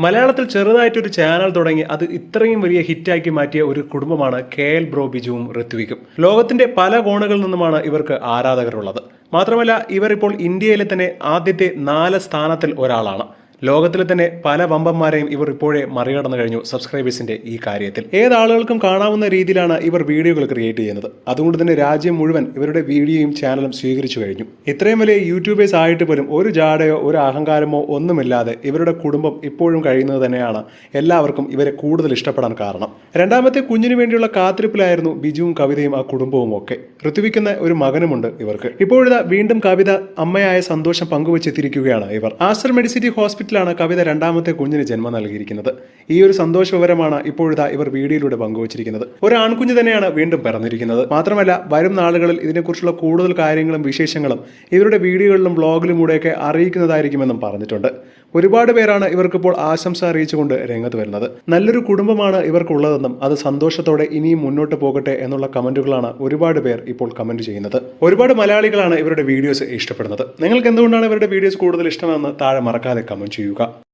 മലയാളത്തിൽ ചെറുതായിട്ടൊരു ചാനൽ തുടങ്ങി അത് ഇത്രയും വലിയ ഹിറ്റാക്കി മാറ്റിയ ഒരു കുടുംബമാണ് കെ എൽ ബ്രോ ബിജുവും ഋത്വിക്കും. ലോകത്തിന്റെ പല കോണുകളിൽ നിന്നുമാണ് ഇവർക്ക് ആരാധകരുള്ളത്. മാത്രമല്ല ഇവർ ഇപ്പോൾ ഇന്ത്യയിലെ തന്നെ ആദ്യത്തെ നാല് സ്ഥാനത്തിൽ ഒരാളാണ്. ലോകത്തിലെ തന്നെ പല വമ്പന്മാരെയും ഇവർ ഇപ്പോഴേ മറികടന്നു കഴിഞ്ഞു സബ്സ്ക്രൈബേഴ്സിന്റെ ഈ കാര്യത്തിൽ. ഏതാളുകൾക്കും കാണാവുന്ന രീതിയിലാണ് ഇവർ വീഡിയോകൾ ക്രിയേറ്റ് ചെയ്യുന്നത്. അതുകൊണ്ട് തന്നെ രാജ്യം മുഴുവൻ ഇവരുടെ വീഡിയോയും ചാനലും സ്വീകരിച്ചു കഴിഞ്ഞു. ഇത്രയും വലിയ യൂട്യൂബേഴ്സ് ആയിട്ട് പോലും ഒരു ജാടയോ ഒരു അഹങ്കാരമോ ഒന്നുമില്ലാതെ ഇവരുടെ കുടുംബം ഇപ്പോഴും കഴിയുന്നത് തന്നെയാണ് എല്ലാവർക്കും ഇവരെ കൂടുതൽ ഇഷ്ടപ്പെടാൻ കാരണം. രണ്ടാമത്തെ കുഞ്ഞിനു വേണ്ടിയുള്ള കാത്തിരിപ്പിലായിരുന്നു ബിജുവും കവിതയും ആ കുടുംബവും ഒക്കെ. ഋത്വിക്കുന്ന ഒരു മകനുമുണ്ട് ഇവർക്ക്. ഇപ്പോഴിതാ വീണ്ടും കവിത അമ്മയായ സന്തോഷം പങ്കുവച്ചെത്തിയിരിക്കുകയാണ് ഇവർ. ആസ്റ്റർ മെഡിസിറ്റി ഹോസ്പിറ്റലാണ് കവിത രണ്ടാമത്തെ കുഞ്ഞിന് ജന്മം നൽകിയിരിക്കുന്നത്. ഈ ഒരു സന്തോഷ വിവരമാണ് ഇപ്പോഴത്തെ ഇവർ വീഡിയോയിലൂടെ പങ്കുവച്ചിരിക്കുന്നത്. ഒരു ആൺകുഞ്ഞ് തന്നെയാണ് വീണ്ടും പിറന്നിരിക്കുന്നത്. മാത്രമല്ല വരും നാളുകളിൽ ഇതിനെക്കുറിച്ചുള്ള കൂടുതൽ കാര്യങ്ങളും വിശേഷങ്ങളും ഇവരുടെ വീഡിയോകളിലും ബ്ലോഗിലുമൂടെയൊക്കെ അറിയിക്കുന്നതായിരിക്കുമെന്നും പറഞ്ഞിട്ടുണ്ട്. ഒരുപാട് പേരാണ് ഇവർക്കിപ്പോൾ ആശംസ അറിയിച്ചുകൊണ്ട് രംഗത്ത് വരുന്നത്. നല്ലൊരു കുടുംബമാണ് ഇവർക്കുള്ളതെന്നും അത് സന്തോഷത്തോടെ ഇനിയും മുന്നോട്ട് പോകട്ടെ എന്നുള്ള കമന്റുകളാണ് ഒരുപാട് പേർ ഇപ്പോൾ കമന്റ് ചെയ്യുന്നത്. ഒരുപാട് മലയാളികളാണ് ഇവരുടെ വീഡിയോസ് ഇഷ്ടപ്പെടുന്നത്. നിങ്ങൾക്ക് എന്തുകൊണ്ടാണ് ഇവരുടെ വീഡിയോസ് കൂടുതൽ ഇഷ്ടമെന്ന് താഴെ മറക്കാതെ കമന്റ് 中が。